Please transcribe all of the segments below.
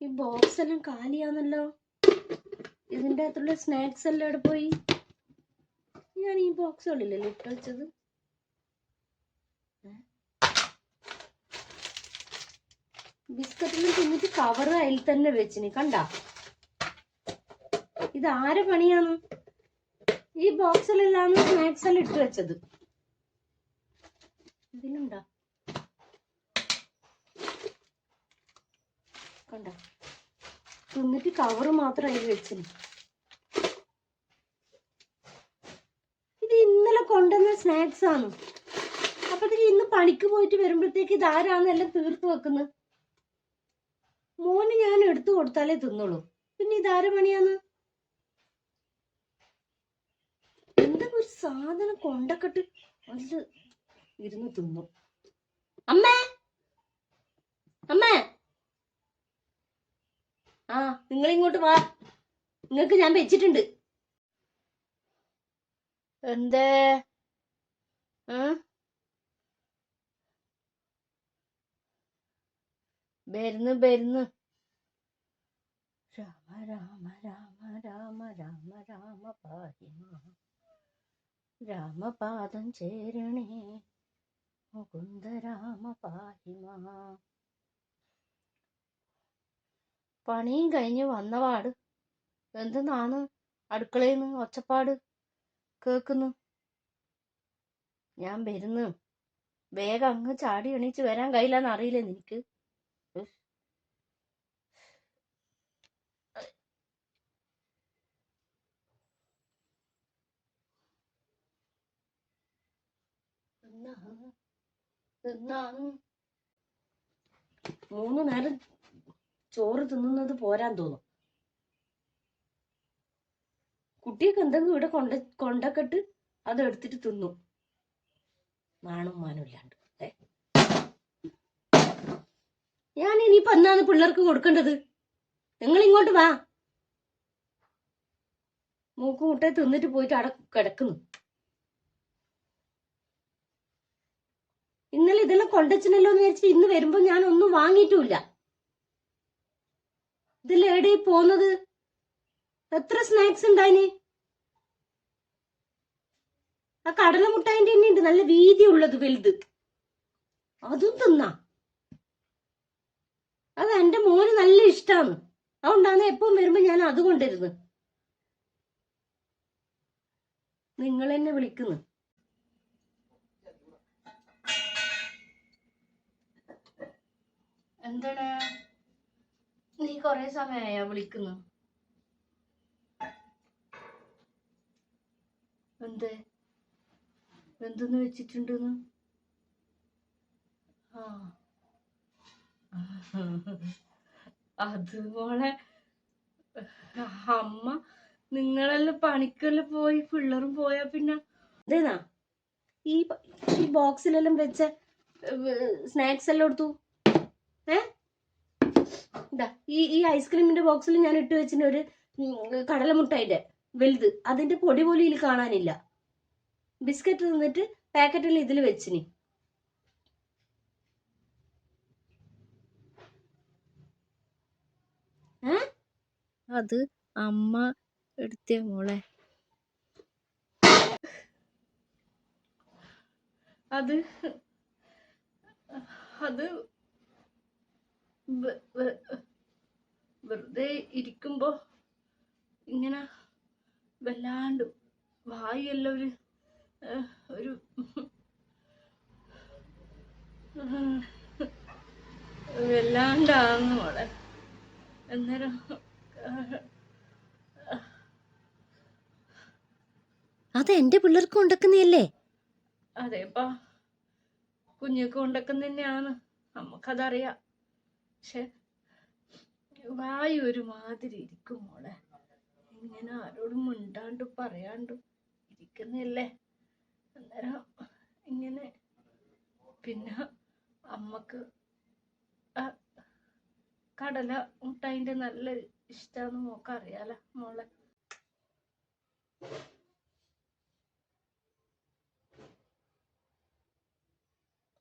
ഈ ബോക്സ് എല്ലാം കാലിയാണല്ലോ ഇതിന്റെ അകത്തുള്ള സ്നാക്സ് എല്ലാം എവിടെ പോയി? ഞാൻ ഈ ബോക്സുകളില്ലല്ലോ ഇട്ട് വെച്ചത്. ബിസ്ക്കറ്റെല്ലാം തിന്നിട്ട് കവർ അതിൽ തന്നെ വെച്ചിന് കണ്ട? ഇത് ആരെ പണിയാണ്? ഈ ബോക്സിലെല്ലാം സ്നാക്സ് എല്ലാം ഇട്ട് വെച്ചത്. ഇതിലുണ്ടാ? കണ്ട? തിന്നിട്ട് കവർ മാത്രം അതിൽ വെച്ചിന്. ഇത് ഇന്നലെ കൊണ്ടുവന്ന സ്നാക്സ് ആണ്. അപ്പത്തേക്ക് ഇന്ന് പണിക്ക് പോയിട്ട് വരുമ്പോഴത്തേക്ക് ഇതാരാന്ന് എല്ലാം തീർത്ത് വെക്കുന്നത് മോന് ഞാൻ എടുത്തു കൊടുത്താലേ തിന്നുള്ളൂ. പിന്നെ ഇതാര പണിയാന്ന് എന്തൊക്കെ ഒരു സാധനം കൊണ്ടക്കെട്ട് അത് ഇരുന്ന് തിന്നു. അമ്മേ! അമ്മേ! ആ നിങ്ങൾ ഇങ്ങോട്ട് വാ. നിങ്ങൾക്ക് ഞാൻ വെച്ചിട്ടുണ്ട്. എന്തേ? വരുന്നു വരുന്നു. രാമ രാമ രാമ രാമ രാമ രാമ രാമപാദം ചേരണേ. മുകുന്ദ രാമ പാഹിമ പണിയും കഴിഞ്ഞ് വന്നപാട്. എന്തെന്നാണ് അടുക്കളയിൽ നിന്ന് ഒച്ചപ്പാട് കേൾക്കുന്നു. ഞാൻ വരുന്നു. വേഗം അങ്ങ് ചാടി എണീച്ച് വരാൻ കഴിയില്ലെന്ന് അറിയില്ലേ നിനക്ക്? മൂന്ന് നേരം ചോറ് തിന്നുന്നത് പോരാൻ തോന്നും. കുട്ടിയൊക്കെ എന്തെങ്കിലും ഇവിടെ കൊണ്ട കൊണ്ടക്കെട്ട് അത് എടുത്തിട്ട് തിന്നു. നാണും മാനും ഇല്ലാണ്ട്. ഞാൻ ഇനിയിപ്പോ എന്നാണ് പിള്ളേർക്ക് കൊടുക്കേണ്ടത്? നിങ്ങൾ ഇങ്ങോട്ട് വാ. മൂക്ക് മുട്ട തിന്നിട്ട് പോയിട്ട് അവിടെ കിടക്കുന്നു. ഇന്നലെ ഇതെല്ലാം കൊണ്ടുവച്ചനല്ലോ എന്ന് വിചാരിച്ച് ഇന്ന് വരുമ്പോ ഞാൻ ഒന്നും വാങ്ങിയിട്ടുമില്ല. ഇതിൽ എവിടെ പോന്നത്? എത്ര സ്നാക്സ് ഉണ്ടായിന്? ആ കടല മുട്ടായിന്റെ തന്നെ ഉണ്ട്. നല്ല വീതി ഉള്ളത് വലുത്. അതും തിന്നാ. അത് എന്റെ മോന് നല്ല ഇഷ്ടാന്ന്. അതുകൊണ്ടാണ് എപ്പം വരുമ്പോ ഞാൻ അത് കൊണ്ടിരുന്നു നിങ്ങൾ എന്നെ വിളിക്കുന്നു. എന്താണ്? നീ കൊറേ സമയായ? വിളിക്കുന്നു. എന്ത്? എന്തെന്ന് വെച്ചിട്ടുണ്ടെന്ന്? ആ. അത് അമ്മ നിങ്ങളെല്ലാം പണിക്കെല്ലാം പോയി പിള്ളറും പോയാ പിന്നെ? അതേനാ ഈ ഈ ബോക്സിലെല്ലാം വെച്ച സ്നാക്സ് എല്ലാം എടുത്തു? ഏ? ഇതാ ഈ ഈ ഐസ്ക്രീമിന്റെ ബോക്സിൽ ഞാൻ ഇട്ട് വെച്ചിന് ഒരു ഉം, കടലമുട്ടായിന്റെ വലുത് അതിന്റെ പൊടി പോലും ഇതിൽ കാണാനില്ല. ബിസ്ക്കറ്റ് തിന്നിട്ട് പാക്കറ്റിൽ ഇതിൽ വെച്ചിന്. അത് അമ്മ എടുത്തേ മോളെ. അത് അത് വെറുതെ ഇരിക്കുമ്പോ ഇങ്ങനെ വല്ലാണ്ട് വായെല്ലാം ഒരു ഒരു വല്ലാണ്ടാന്ന് മോളെ. അന്നേരം അത് എന്റെ പിള്ളേർക്ക് ഉണ്ടാക്കുന്നതല്ലേ അതെപ്പാ കുഞ്ഞുക്ക് ഉണ്ടാക്കുന്ന തന്നെയാണ് നമുക്കതറിയാം. പക്ഷെ വായു ഒരു മാതിരി ഇരിക്കും മോളെ. ഇങ്ങനെ ആരോടും മിണ്ടാണ്ടും പറയാണ്ടും ഇരിക്കുന്നില്ലേ അന്നേരം ഇങ്ങനെ പിന്നെ അമ്മയ്ക്ക് കടല മുട്ടായിന്റെ നല്ല ഇഷ്ടാന്ന് മോക്ക് അറിയാലോ മോളെ.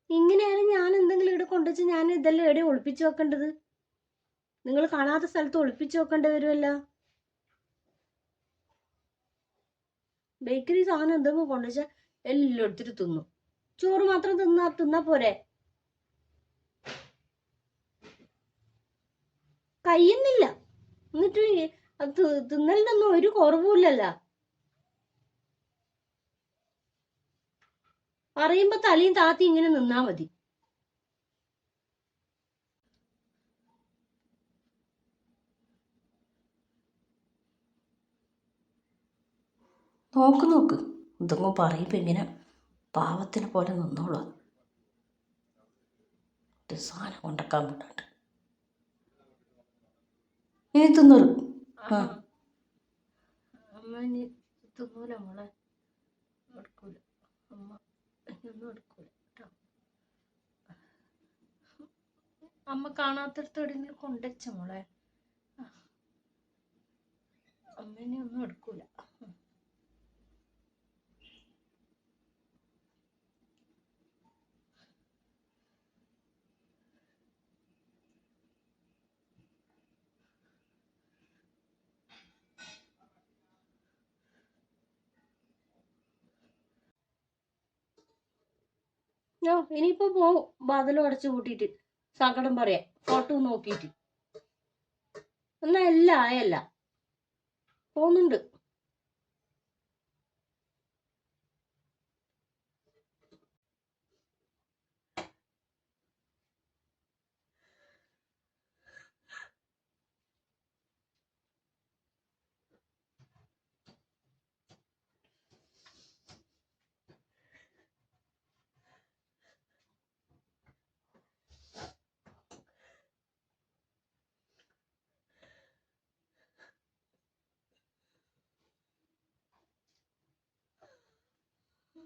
ഇങ്ങനെയായാലും ഞാൻ എന്തെങ്കിലും ഇവിടെ കൊണ്ടുവച്ച് ഞാൻ ഇതെല്ലാം എവിടെ ഒളിപ്പിച്ചു വെക്കേണ്ടത്? നിങ്ങൾ കാണാത്ത സ്ഥലത്ത് ഒളിപ്പിച്ചു വെക്കേണ്ടി വരുമല്ലോ ബേക്കറി സാധനം എന്തെങ്കിലും കൊണ്ടുവച്ചാൽ എല്ലായിടത്തും തിന്നു. ചോറ് മാത്രം തിന്നാ തിന്നാ പോരെ? കയ്യുന്നില്ല. എന്നിട്ട് അത് തിന്നലിനൊന്നും ഒരു കുറവുമില്ലല്ലോ. പറയുമ്പോ തലയും താത്തി ഇങ്ങനെ നിന്നാ മതി. നോക്ക് നോക്ക്. എന്തെങ്കിലും പറയുമ്പോ ഇങ്ങനെ പാവത്തിനെ പോലെ നിന്നോളൂ. ഒരു സാധനം കൊണ്ടക്കാൻ വിടാണ്ട്. ഇനി തിന്നോളൂ ആ. അമ്മ ഇനി തിന്നൂല മോളെ ഒന്നും എടുക്കൂല കേട്ടോ. അമ്മ കാണാത്തടത്ത് എവിടെയെങ്കിലും കൊണ്ടുവച്ച മോളെ. അമ്മ ഇനി ഒന്നും എടുക്കൂല. ഞാ ഇനിയിപ്പോ പോവും വാതിലും അടച്ചു കൂട്ടിയിട്ട് സങ്കടം പറയാം ഫോട്ടോ നോക്കിയിട്ട്. എന്നാ എല്ലാം ആയല്ല. പോകുന്നുണ്ട്.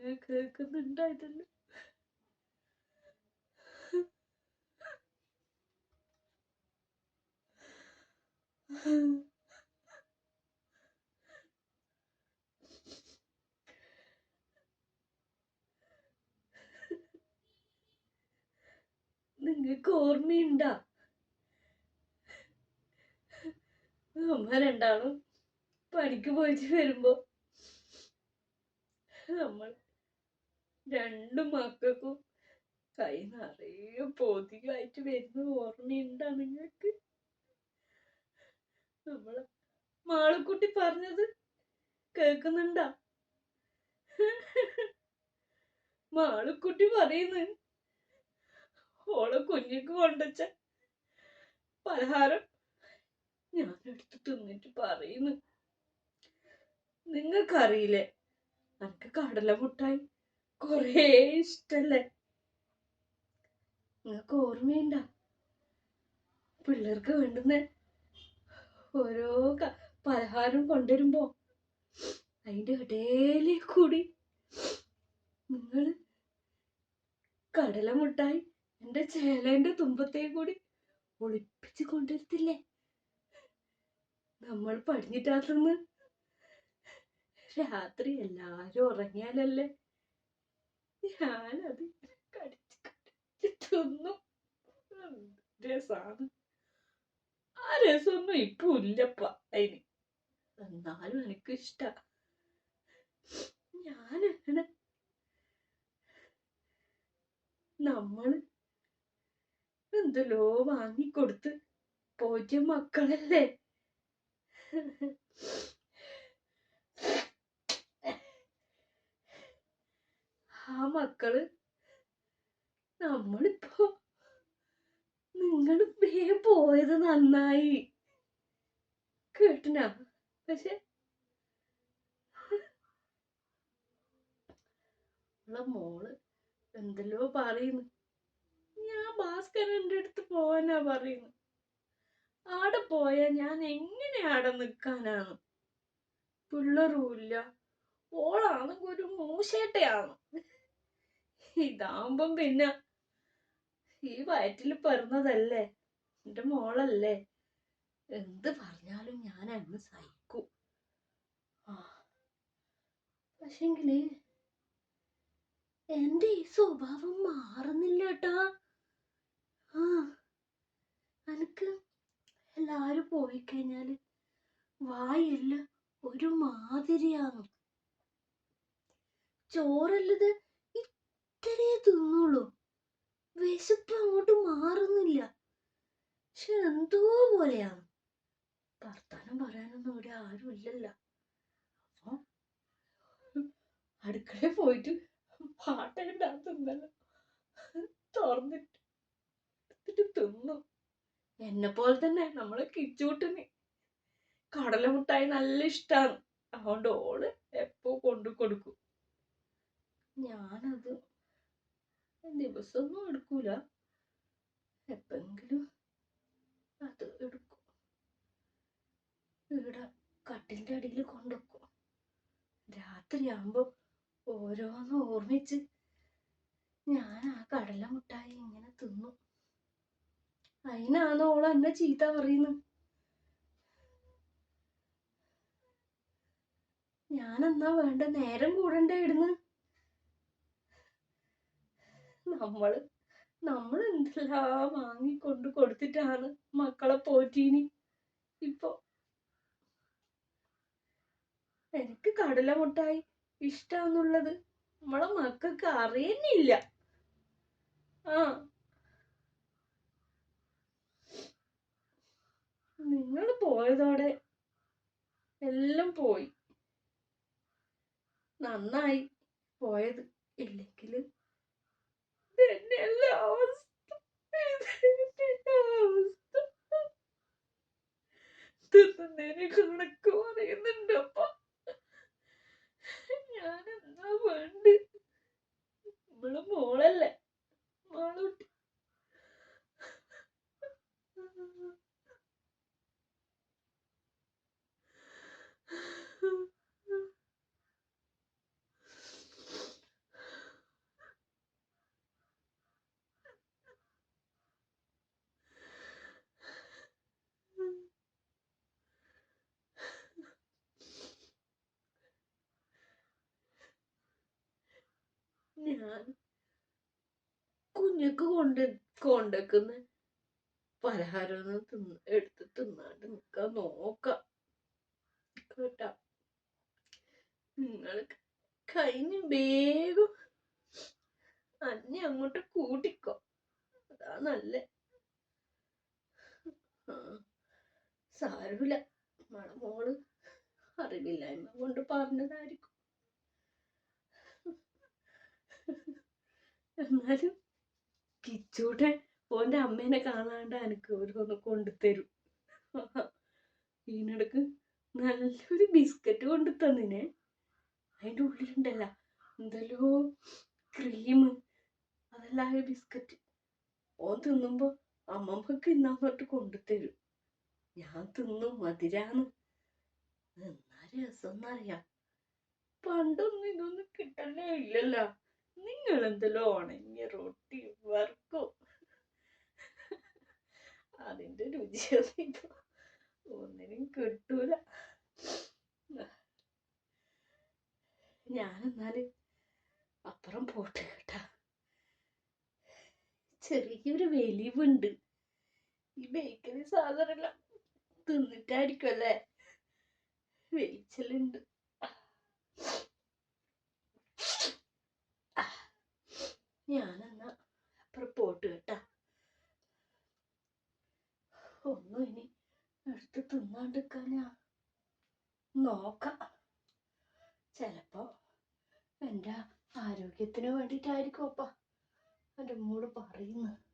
നിങ്ങൾ കേൾക്കുന്നുണ്ടായിരുന്നു നിങ്ങൾക്ക് ഓർമ്മയുണ്ടാ? അമ്മ രണ്ടാളും പണിക്ക് പോയിട്ട് വരുമ്പോ നമ്മൾ രണ്ടു മക്കൾക്കും കൈ നിറയെ പൊതിയായിട്ട് വരുന്ന ഓർമ്മയുണ്ടാ നിങ്ങൾക്ക്? നമ്മളെ മാളക്കുട്ടി പറഞ്ഞത് കേക്കുന്നുണ്ടാ മാളക്കുട്ടി പറയുന്നു ഓളെ കുഞ്ഞിക്ക് കൊണ്ടുവച്ച പലഹാരം ഞാൻ എടുത്ത് തിന്നിട്ട് പറയുന്നു. നിങ്ങൾക്കറിയില്ലേ എനിക്ക് കടല മുട്ടായി കൊറേ ഇഷ്ടല്ലേ? നിങ്ങൾക്ക് ഓർമ്മയുണ്ട പിള്ളേർക്ക് വേണ്ടുന്ന ഓരോ പലഹാരം കൊണ്ടുവരുമ്പോ അതിന്റെ ഇടയിലെ കൂടി നിങ്ങൾ കടല മുട്ടായി ചേലേന്റെ തുമ്പത്തെ കൂടി ഒളിപ്പിച്ച് കൊണ്ടുവരത്തില്ലേ? നമ്മൾ പടിഞ്ഞിട്ടാത്തുനിന്ന് രാത്രി എല്ലാരും ഉറങ്ങിയാലല്ലേ? ഞാനത് കടിച്ച് കടിച്ച് തിന്നു. രസാണ്. ആ രസമൊന്നും ഇപ്പൊ ഇല്ലപ്പ അതിന് എന്നാലും എനിക്ക് ഇഷ്ട ഞാനാണ് നമ്മൾ എന്തെല്ലോ വാങ്ങിക്കൊടുത്ത് പോറ്റിയ മക്കളല്ലേ? മക്കൾ നമ്മളിപ്പോ നിങ്ങൾ വേഗം പോയത് നന്നായി. കേട്ടിനാ? പക്ഷെ മോൾ എന്തല്ലോ പറയുന്നു. ഞാൻ ഭാസ്കരന്റെ അടുത്ത് പോവാനാ പറയുന്നു. ആടെ പോയാ ഞാൻ എങ്ങനെ ആടെ നിക്കാനാണ്? പിള്ളറുമില്ല ഓളാണെങ്കിൽ ഒരു മൂശേട്ടയാണ് ഇതാവുമ്പം പിന്നെ ഈ വയറ്റിൽ പിറന്നതല്ലേ? എന്റെ മോളല്ലേ? എന്ത് പറഞ്ഞാലും ഞാൻ അങ്ങ് സഹിക്കും. ആ എന്റെ ഈ സ്വഭാവം മാറുന്നില്ല കേട്ടാ ആ എനിക്ക് എല്ലാരും പോയി കഴിഞ്ഞാൽ വായെല്ലാം ഒരു മാതിരിയാണ് ചോറല്ലത്? ഇത്രയേ തിന്നുള്ളൂ. വിശപ്പ് അങ്ങോട്ട് മാറുന്നില്ല. പക്ഷെ എന്തോ പോലെയാണ്. വർത്താനം പറയാനൊന്നും ഇവിടെ ആരും ഇല്ലല്ലോ. അടുക്കളയിൽ പോയിട്ട് പാട്ടുണ്ടാകുന്നല്ലോ തുറന്നിട്ട് തിന്നു. എന്നെ പോലെ തന്നെ നമ്മളെ കിച്ചൂട്ടിന്. കടല മുട്ടായി നല്ല ഇഷ്ടാണ്. അതുകൊണ്ട് ഓൾ എപ്പോ കൊണ്ടു കൊടുക്കും. ഞാനത് ദിവസമൊന്നും എടുക്കൂല. എപ്പെങ്കിലും അത് എടുക്കും. ഇവിടെ കട്ടിലിന്റെ അടിയിൽ കൊണ്ടുവെക്കും രാത്രിയാകുമ്പോ ഓരോന്ന് ഓർമ്മിച്ച് ഞാൻ ആ കടല മുട്ടായി ഇങ്ങനെ തിന്നു. അതിനാണ് ഓൾ എന്നെ ചീത്ത പറയുന്നു. ഞാനെന്നാ വേണ്ട? നേരം കൂടണ്ടേ ഇടുന്ന് നമ്മൾ നമ്മൾ എന്തെല്ലാം വാങ്ങിക്കൊണ്ട് കൊടുത്തിട്ടാണ് മക്കളെ പോറ്റീനി. ഇപ്പൊ എനിക്ക് കടല മുട്ടായി ഇഷ്ടാന്നുള്ളത് നമ്മളെ മക്കൾക്ക് അറിയുന്നില്ല. ആ. നിങ്ങൾ പോയതോടെ എല്ലാം പോയി. നന്നായി പോയത്. ഇല്ലെങ്കിൽ been lost. Been lost. Tudo nele com ഞാൻ കുഞ്ഞക്ക് കൊണ്ട് കൊണ്ടക്കുന്ന പലഹാരം ഒന്ന് തിന്ന് എടുത്ത് തിന്നാണ്ട് നിക്കാൻ നോക്കാം. കേട്ടാ? നിങ്ങൾ കഴിഞ്ഞ് വേഗം അന്നെ അങ്ങോട്ട് കൂട്ടിക്കോ. അതാ നല്ല. സാരമില്ല. നമ്മളെ മോൾ അറിവില്ലായ്മ കൊണ്ട് പറഞ്ഞതായിരിക്കും. എന്നാലും കിച്ചൂടെ ഓന്റെ അമ്മേനെ കാണാണ്ട് എനിക്ക് ഓരോന്ന് കൊണ്ടുതരും. ഇതിനിടക്ക് നല്ലൊരു ബിസ്ക്കറ്റ് കൊണ്ടു തന്നിനെ അതിന്റെ ഉള്ളിലുണ്ടല്ല എന്തെല്ലോ ക്രീം അതെല്ലാം ബിസ്ക്കറ്റ്. ഓൻ തിന്നുമ്പോ അമ്മമ്മക്ക് ഇന്നാന്നിട്ട് കൊണ്ടുതരും. ഞാൻ തിന്നും മധുരാന്ന്. എന്നാ രസം എന്നറിയാം പണ്ടൊന്നും ഇതൊന്നും കിട്ടണേ ഇല്ലല്ലോ. നിങ്ങൾ എന്തെല്ലോ ഉണങ്ങിയ റൊട്ടി വറുക്കും. അതിന്റെ രുചിയൊന്നും ഒന്നിനും കിട്ടൂല. ഞാനെന്നാൽ അപ്പുറം പോട്ട് കേട്ടാ. ചെറിയൊരു വെലിവുണ്ട്. ഈ ബേക്കറി സാധനം തിന്നിട്ടായിരിക്കും അല്ലേ? വെലിച്ചലുണ്ട് ഞാനെന്നാ അപ്പുറം പോട്ട് കേട്ടാ. ഒന്നും ഇനി എടുത്ത് തിന്നാണ്ടിരിക്കാനാ. നോക്കാം. ചിലപ്പോ എന്റെ ആരോഗ്യത്തിന് വേണ്ടിയിട്ടായിരിക്കും അപ്പ. എന്റെ മോൾ പറയുന്നത്.